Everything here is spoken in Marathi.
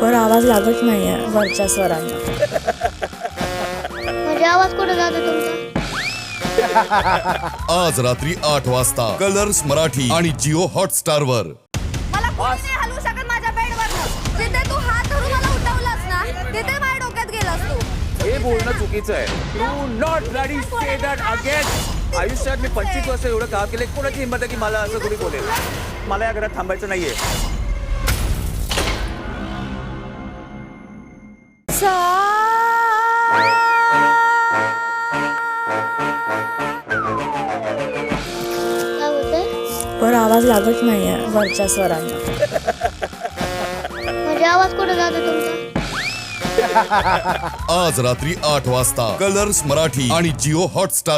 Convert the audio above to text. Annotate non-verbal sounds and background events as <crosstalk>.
पर आवाज लागत नाहीये वरच्या स्वरांना. म्हणजे आवाज कुठे जातो तुमचा? आज रात्री आठ वाजता कलर्स मराठी आणि जिओ हॉटस्टार वर मला कोणी नाही हलवू शकत माझ्या बेडवर बोलणं चुकीचं आहे. Do not bloody say that again आयुष्यात मी पंचवीस वर्ष एवढं काम केलं कोणाची हिंमत आहे की मला असं कोणी बोलेल? मला या घरात थांबायचं नाहीये. काय बोलते पर आवाज लागत नाहीये वरच्या स्वरांना. म्हणजे आवाज कुठे जातो तुमचा? <laughs> आज रात्री आठ वाजता कलर्स मराठी आणि जिओ हॉटस्टार